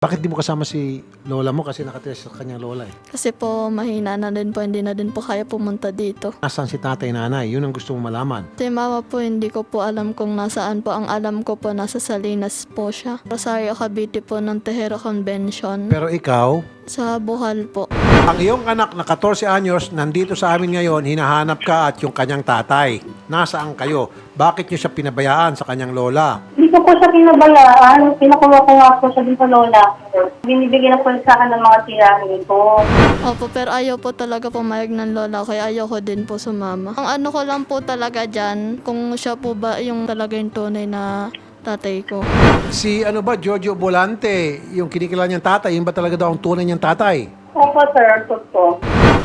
Bakit di mo kasama si lola mo kasi nakatira sa kanyang lola eh? Kasi po mahina na din po, hindi na din po kaya pumunta dito. Nasaan si tatay nanay? Yun ang gusto mo malaman. Si mama po, hindi ko po alam kung nasaan po. Ang alam ko po, nasa Salinas po siya. Rosario Cavite po ng Tejero Convention. Pero ikaw, Sa Bohal po. ang iyong anak na 14 anyos nandito sa amin ngayon, hinahanap ka at yung kanyang tatay. Nasaan kayo? Bakit niyo siya pinabayaan sa kanyang lola? Hindi ko po siya pinabayaan. Pinakuha ko nga po siya din sa lola ko. Binibigyan na po sa akin ng mga tirahin ko. Opo, pero ayaw po talaga pumayag ng lola ko, kaya ayaw ko din po sumama. Ang ano ko lang po talaga dyan, kung siya po ba yung talaga yung tunay na tatay ko. Si ano ba, Giorgio Volante, yung kinikilala niyang tatay, yun ba talaga daw ang tunay niyang tatay? Opo, sir. Totoo.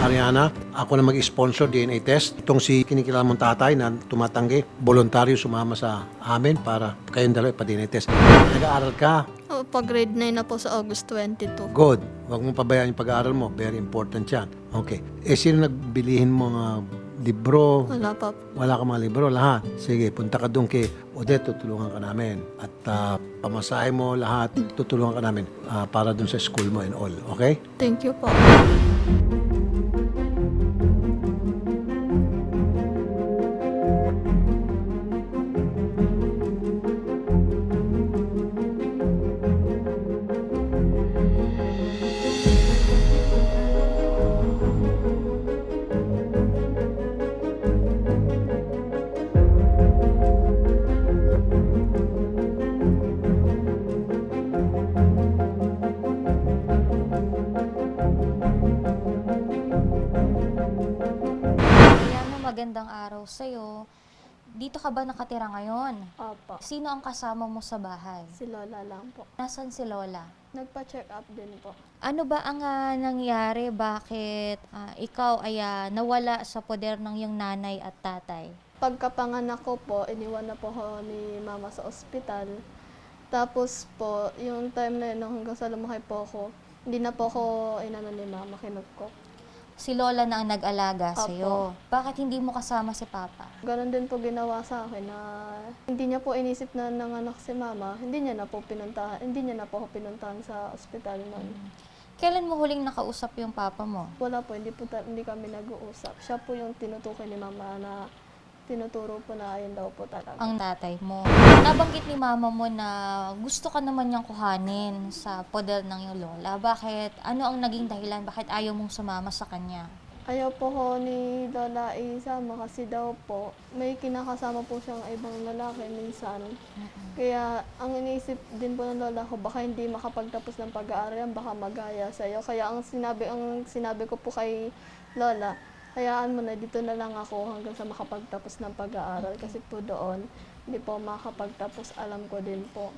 Ariana, ako na mag-sponsor DNA test. Itong si kinikilala mong tatay na tumatanggi, voluntaryo sumama sa amin para kayong dalawa pa-DNA test. Nag-aaral ka? Opo, grade 9 na po sa August 22. Good. Huwag mong pabayaan yung pag-aaral mo. Very important yan. Okay. Eh, sino nagbilihin mo mga libro? Wala pa po. Wala ka mga libro, lahat. Sige, punta ka doon kay Odette, tutulungan ka namin. At ah, pamasahe mo lahat, tutulungan ka namin ah, para doon sa school mo and all. Okay? Thank you po. Magandang araw sa'yo. Dito ka ba nakatira ngayon? Opo. Sino ang kasama mo sa bahay? Si Lola lang po. Nasaan si Lola? Nagpa-check up din po. Ano ba ang ah, nangyari? Bakit ah, ikaw ay ah, nawala sa poder ng iyong nanay at tatay? Pagkapanganak ko po, iniwan na po ako ni mama sa ospital. Tapos po, yung time na yun, hanggang sa lumaki po ako, hindi na po ako inano ni mama, kinugkok. Si Lola na ang nag-alaga Opo. sa'yo. Bakit hindi mo kasama si Papa? Ganon din po ginawa sa akin na hindi niya po inisip na nanganak si mama, hindi niya na po pinuntahan, hindi niya na po ako pinuntahan sa ospital noon. Kailan mo huling nakausap yung Papa mo? Wala po, hindi po ta- hindi kami nag-uusap. Siya po yung tinutukoy ni mama na tinuturo po na ayun daw po talaga. Ang tatay mo. Nabanggit ni mama mo na gusto ka naman niyang kuhanin sa poder ng iyong lola. Bakit? Ano ang naging dahilan? Bakit ayaw mong sumama sa kanya? Ayaw po ko ni Lola isama kasi daw po may kinakasama po siyang ibang lalaki minsan. Kaya ang iniisip din po ng lola ko baka hindi makapagtapos ng pag-aaral yan, baka magaya sa iyo. Kaya ang sinabi ang sinabi ko po kay Lola, hayaan mo na dito na lang ako hanggang sa makapagtapos ng pag-aaral kasi po doon hindi po makapagtapos alam ko din po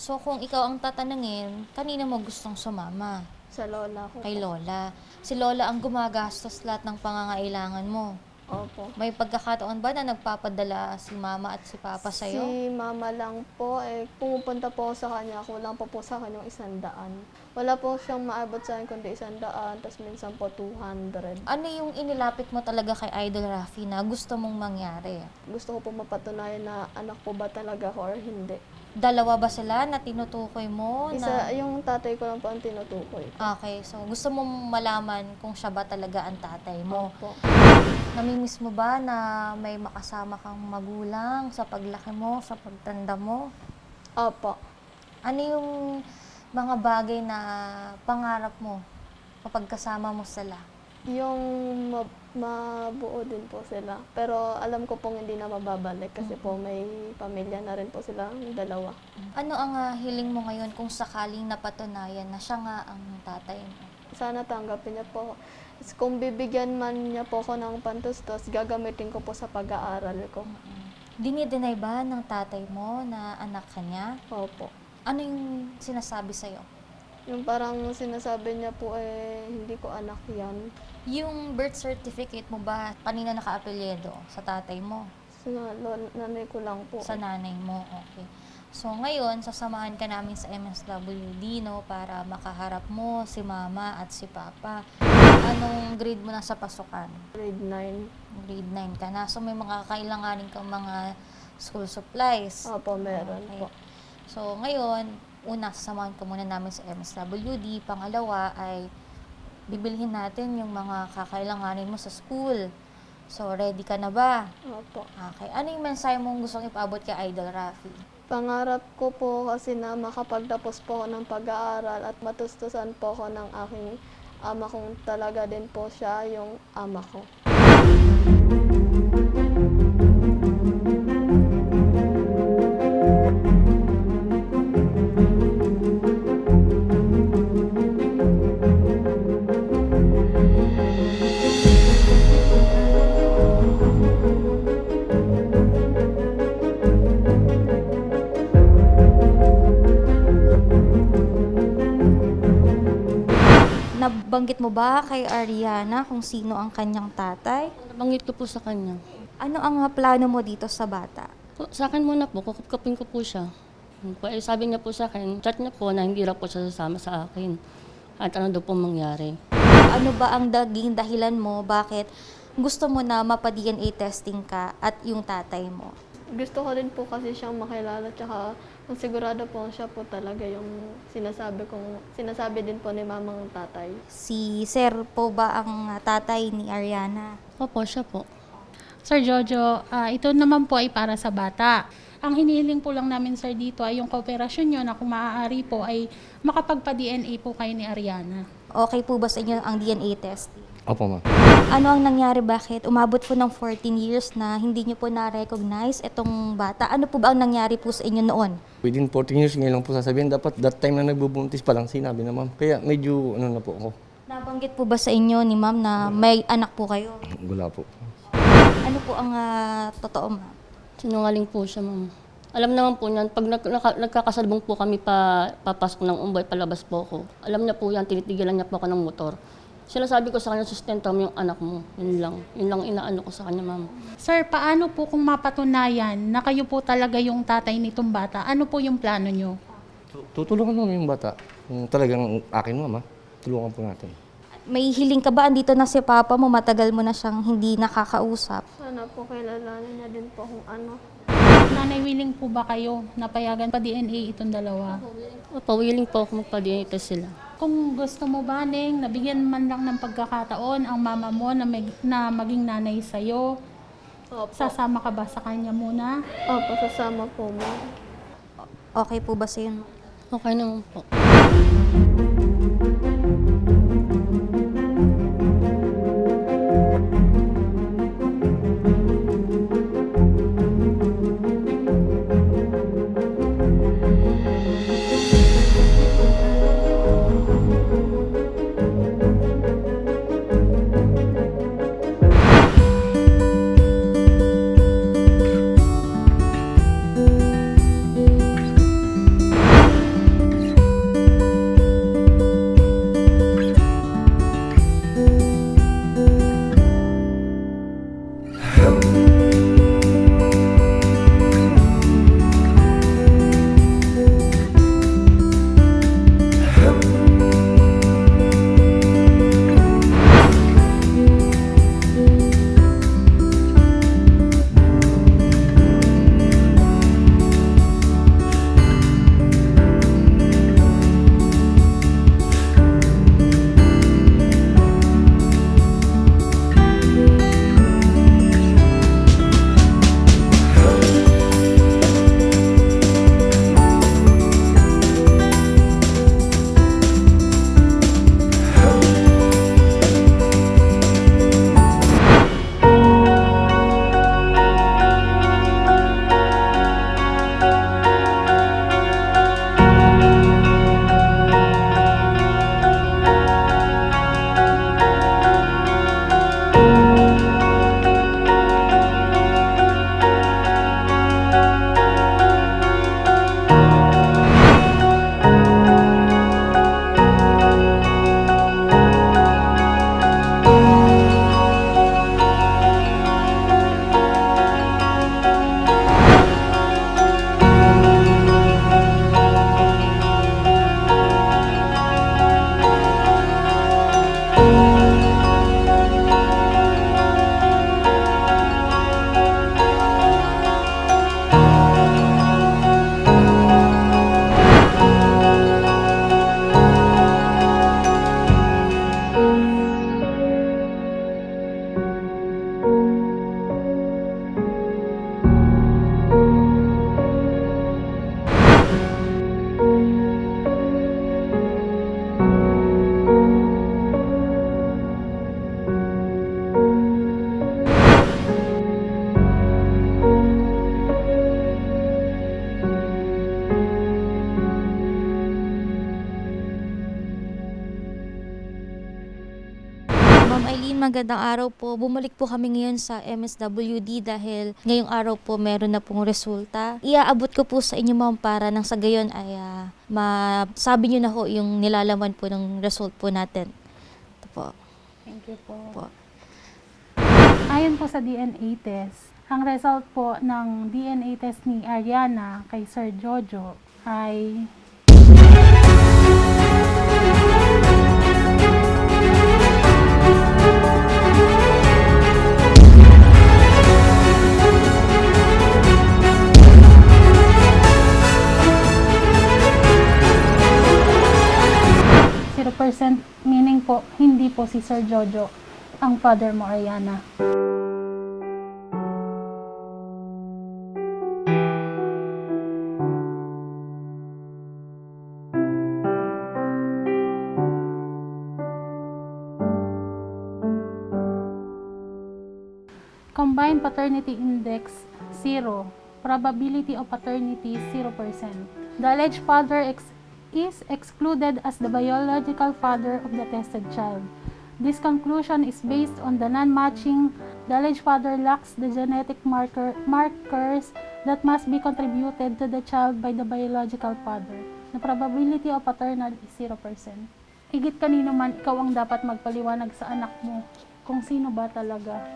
So kung ikaw ang tatanungin, kanina mo gustong sumama? sa lola ko. Kay Lola. Si Lola ang gumagastos lahat ng pangangailangan mo. Opo. May pagkakataon ba na nagpapadala si Mama at si Papa sa'yo? Si mama lang po, eh, pumupunta po ako sa kanya, kulang pa po sa kanyang isang daan. Wala po siyang maabot sa akin kundi isang daan, tapos minsan po 200. Ano yung inilapit mo talaga kay Idol Rafi na gusto mong mangyari? Gusto ko po mapatunayan na anak po ba talaga ako or hindi. Dalawa ba sila na tinutukoy mo? Isa, na... yung tatay ko lang po ang tinutukoy. Okay, so gusto mong malaman kung siya ba talaga ang tatay mo. Opo. Namimiss mo ba na may makasama kang magulang sa paglaki mo, sa pagtanda mo? Opo. Ano yung mga bagay na pangarap mo kapag kasama mo sila? Yung ma- mabuo din po sila. Pero alam ko pong hindi na mababalik kasi po may pamilya na rin po sila, dalawa. Ano ang ah, hiling mo ngayon kung sakaling napatunayan na siya nga ang tatay mo? sana tanggapin niya po. Kung bibigyan man niya po ako ng pantustos, gagamitin ko po sa pag-aaral ko. Dinideny ba ng tatay mo na anak ka niya? Opo. Ano yung sinasabi sa'yo? Yung parang sinasabi niya po eh, hindi ko anak yan. Yung birth certificate mo ba kanina naka-apelyedo sa tatay mo? So, na, lo- nanay ko lang po. Sa nanay mo, okay. So ngayon, sasamahan ka namin sa MSWD, no, para makaharap mo si mama at si papa. Anong grade mo na sa pasukan? grade 9. Grade 9 ka na. So may mga kailanganin kang mga school supplies. Opo, meron Okay. po. So ngayon, una, sasamahan ka muna namin sa MSWD. Pangalawa ay bibilhin natin yung mga kakailanganin mo sa school. So, ready ka na ba? Opo. Okay. Ano yung mensahe mong gustong ipaabot kay Idol Rafi? Pangarap ko po kasi na makapagtapos po ako ng pag-aaral at matustusan po ako ng aking ama kung talaga din po siya yung ama ko. Nabanggit mo ba kay Ariana kung sino ang kanyang tatay? Nabanggit ko po sa kanya. Ano ang plano mo dito sa bata? Sa akin muna po, kukupkupin ko po siya. Eh, sabi niya po sa akin, chat niya po na hindi raw po siya sasama sa akin. At ano daw po mangyari. Ano ba ang daging dahilan mo bakit gusto mo na mapa-DNA testing ka at yung tatay mo? Gusto ko din po kasi siyang makilala tsaka kung sigurado po siya po talaga yung sinasabi kong sinasabi din po ni mamang tatay. Si Sir po ba ang ah, tatay ni Ariana? Opo, siya po. Sir Jojo, ah, ito naman po ay para sa bata. Ang hinihiling po lang namin sir dito ay yung kooperasyon nyo na kung maaari po ay makapagpa-DNA po kayo ni Ariana. Okay po ba sa inyo ang DNA testing? Opo, ma'am. Ano ang nangyari bakit umabot po ng 14 years na hindi niyo po na-recognize itong bata? Ano po ba ang nangyari po sa inyo noon? Within 14 years ngayon lang po sasabihin. Dapat that time na nagbubuntis pa lang sinabi na, ma'am. Kaya medyo ano na po ako. Nabanggit po ba sa inyo ni ma'am na may anak po kayo? Wala po. Ano po ang ah, totoo ma'am? Sinungaling po siya, ma'am. Alam naman po niyan, pag nag, naka, nagkakasalubong po kami pa, papasok ng umbay, palabas po ako. Alam niya po yan, tinitigilan niya po ako ng motor. Sila sabi ko sa kanya, sustento mo yung anak mo. Yun lang. Yun lang inaano ko sa kanya, ma'am. Sir, paano po kung mapatunayan na kayo po talaga yung tatay nitong bata? Ano po yung plano nyo? Tu- Tutulungan namin yung bata. Kung talagang akin, ma'am, ha? Tulungan po natin. May hiling ka ba? Andito na si Papa mo, matagal mo na siyang hindi nakakausap. Sana po kilalanin niya din po kung ano. Nanay, willing po ba kayo na payagan pa DNA itong dalawa? Opo, willing po ako magpa-DNA test sila. Kung gusto mo ba, Neng, nabigyan man lang ng pagkakataon ang mama mo na, mag- na maging nanay sa'yo, Opo. sasama ka ba sa kanya muna? Opo, sasama po mo. Okay po ba sa inyo? Okay naman po. Ma'am Eileen, magandang araw po. Bumalik po kami ngayon sa MSWD dahil ngayong araw po meron na pong resulta. Iaabot ko po sa inyo ma'am para nang sa gayon ay ah, masabi nyo na ho yung nilalaman po ng result po natin. Ito po. Thank you po. po. Ayon po sa DNA test, ang result po ng DNA test ni Ariana kay Sir Jojo ay po si Sir Jojo ang father mo Ariana. Combined paternity index 0. Probability of paternity 0%. The alleged father ex- is excluded as the biological father of the tested child. This conclusion is based on the non-matching. Alleged father lacks the genetic marker markers that must be contributed to the child by the biological father. The probability of paternal is 0%. Higit kanino man, ikaw ang dapat magpaliwanag sa anak mo kung sino ba talaga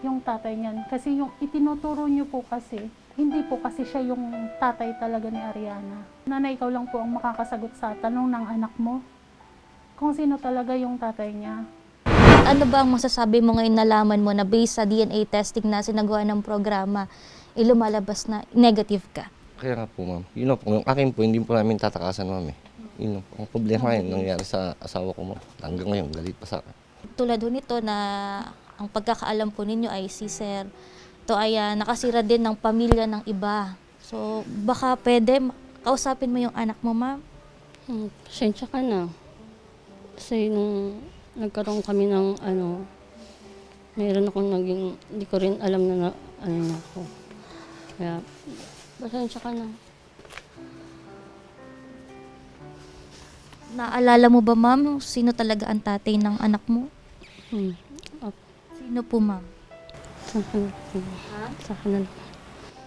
yung tatay niyan. Kasi yung itinuturo niyo po kasi, hindi po kasi siya yung tatay talaga ni Ariana. Nanay, ikaw lang po ang makakasagot sa tanong ng anak mo kung sino talaga yung tatay niya. Ano ba ang masasabi mo ngayon nalaman mo na based sa DNA testing na sinagawa ng programa, eh, lumalabas na negative ka? Kaya nga po, ma'am. Yun na po. Yung akin po, hindi po namin tatakasan, ma'am. Eh. Yun lang po. Ang problema ngayon, nangyari sa asawa ko, ma'am. Hanggang ngayon, galit pa sa akin. tulad nito na ang pagkakaalam po ninyo ay si Sir to ay ah, nakasira din ng pamilya ng iba. So baka pwede kausapin mo yung anak mo, ma'am. Hmm, pasensya ka na. Kasi nung nagkaroon kami ng ano, meron akong naging, hindi ko rin alam na, na ano na ako. Kaya, pasensya ka na. Naalala mo ba, ma'am, sino talaga ang tatay ng anak mo? Hmm. Sino po, ma'am? Sa na po. Sa akin na lang.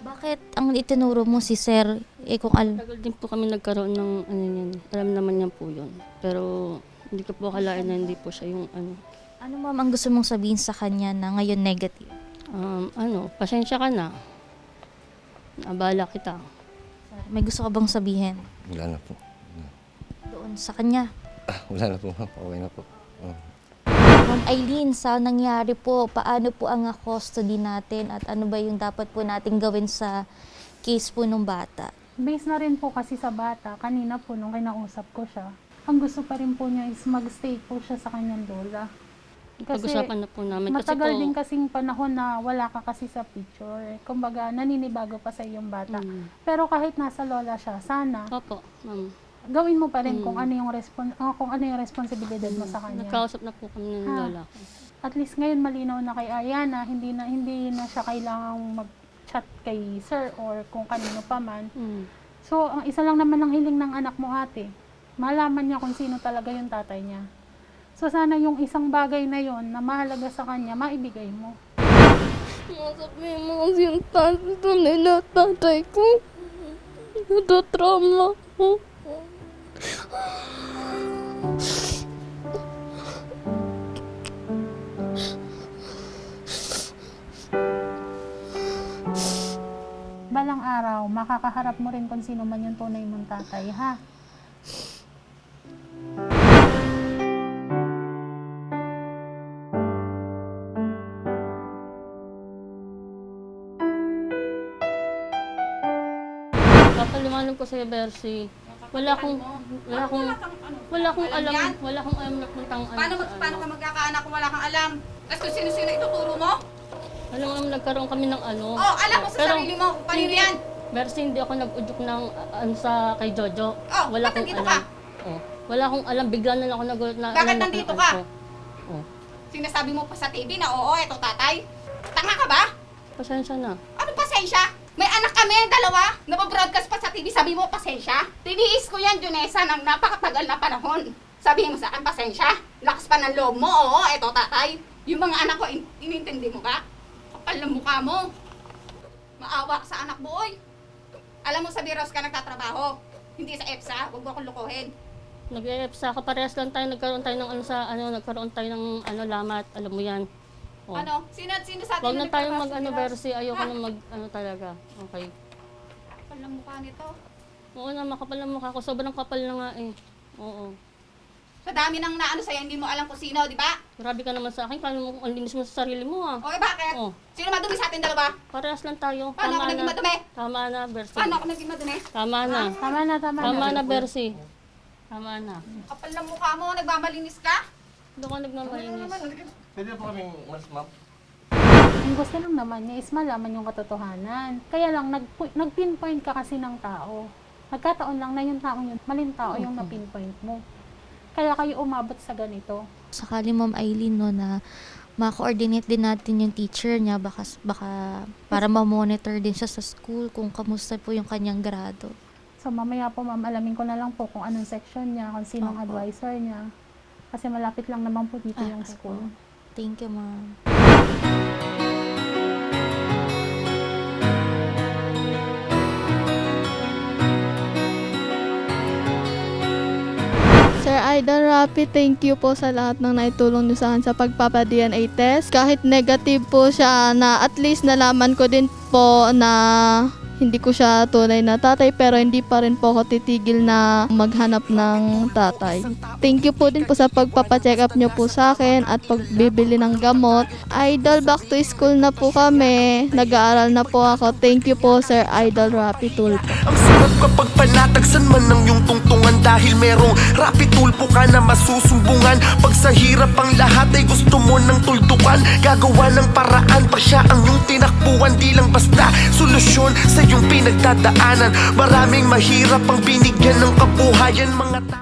Bakit ang itinuro mo si Sir, eh kung al Tagal din po kami nagkaroon ng ano yan. Alam naman niya po yun. Pero hindi ko po akalain na hindi po siya yung ano. ano ma'am ang gusto mong sabihin sa kanya na ngayon negative? Um, ano, pasensya ka na. Abala kita. May gusto ka bang sabihin Wala na po. doon sa kanya? Ah, wala na po, ma'am. Okay na po. Oh. Ma'am Eileen, sa nangyari po, paano po ang custody natin at ano ba yung dapat po natin gawin sa case po ng bata? Based na rin po kasi sa bata, kanina po nung kinausap ko siya, ang gusto pa rin po niya is magstay po siya sa kanyang lola. Pag-usapan na po namin. Kasi matagal po, din kasing panahon na wala ka kasi sa picture. Kumbaga, naninibago pa sa iyong bata. Mm. Pero kahit nasa lola siya, sana Opo, ma'am. Gawin mo pa rin Mm. kung ano yung respon ah, kung ano yung responsibilidad mo sa kanya. Nagkausap na po kami ng Ha. lola ko. At least ngayon malinaw na kay Ariana, hindi na hindi na siya kailangang mag-chat kay sir or kung kanino pa man. Mm. So, ang isa lang naman ang hiling ng anak mo ate. Malaman niya kung sino talaga yung tatay niya. So, sana yung isang bagay na yon na mahalaga sa kanya, maibigay mo. Sabihin mo kasi yung tatay nila, tatay ko. Natatrauma ko. Balang araw, makakaharap mo rin kung sino man yung tunay mong tatay, ha? Papaliwanag ko sa'yo, Bersi. Wala akong, wala akong, wala akong alam, wala akong alam na puntang ano. Paano, mag, paano ano. ka magkakaanak kung wala kang alam? Tapos kung sino-sino ituturo mo? Alam mo, nagkaroon kami ng ano. Oh, alam mo sa Pero sarili mo kung kanino hindi- yan. Bersi, hindi ako nag-udyok ng ano sa kay Jojo. Oh, wala akong alam. ka? Oh, wala akong alam, bigla na lang ako nagulat na Bakit nandito kung ka? ano ko. Oh, Sinasabi mo pa sa TV na oo, eto tatay. Tanga ka ba? pasensya na. Ano pasensya? May anak kami, dalawa. Napabroadcast pa sa TV, sabi mo pasensya? Tiniis ko yan, Junesa, ng napakatagal na panahon. Sabihin mo sa akin, pasensya. Lakas pa ng loob mo, oo, eto tatay. Yung mga anak ko, in- inintindi mo ba? Kapal ng mukha mo. Maawa ka sa anak mo, oy. Alam mo sa Biros ka nagtatrabaho. Hindi sa EPSA, huwag mo akong lukuhin. Nag-EFSA ka parehas lang tayo, nagkaroon tayo ng ano sa ano, nagkaroon tayo ng ano lamat, alam mo yan. Oh. Ano? Sino, sino sa atin Huwag na tayong nagtrabaho sa mag-ano, Biros? Bersi. Ayoko Ha? na mag, ano talaga. Okay. Kapal ng mukha nito. Oo na, makapal ang mukha ko. Sobrang kapal na nga eh. Oo. Sa dami ng naano sa'yo, hindi mo alam kung sino, di ba? Grabe ka naman sa akin. Paano mo, ang linis mo sa sarili mo ah. Okay, bakit? Oh. Sino madumi sa atin dalawa? Parehas lang tayo. Paano ako naging madumi? Tama na, Bersi. Paano ako naging madumi? Tama na. Tama na, tama, Tama na. na, Bersi. Tama na. Kapal ng mukha mo, nagmamalinis ka? Doon ka nagmamalinis. Pwede po kami mas ma'am. Ang gusto lang naman niya is malaman yung katotohanan. Kaya lang, nag, nag-pinpoint ka kasi ng tao. Nagkataon lang na yung tao yun, maling tao yung na-pinpoint mo. Kaya kayo umabot sa ganito. Sakali Ma'am Eileen no na ma-coordinate din natin yung teacher niya baka, baka para ma-monitor din siya sa school kung kamusta po yung kanyang grado. So mamaya po ma'am, alamin ko na lang po kung anong section niya, kung sinong Opo. advisor niya. Kasi malapit lang naman po dito Ah, yung opo. school. Thank you, Ma'am. Sir Idol Rapi, thank you po sa lahat ng naitulong niyo sa akin sa pagpapa-DNA test. Kahit negative po siya na at least nalaman ko din po na hindi ko siya tunay na tatay pero hindi pa rin po ako titigil na maghanap ng tatay. Thank you po din po sa pagpapacheck up niyo po sa akin at pagbibili ng gamot. Idol, back to school na po kami. Nag-aaral na po ako. Thank you po Sir Idol Rapi Tulpo. Ang sarap kapag panatagsan man ng iyong tungtungan Dahil merong rapid tulpo ka na masusumbungan Pag sa hirap ang lahat ay gusto mo ng tuldukan Gagawa ng paraan pa siya ang iyong tinakbuhan Di lang basta solusyon sa iyong pinagdadaanan. Maraming mahirap ang binigyan ng kabuhayan mga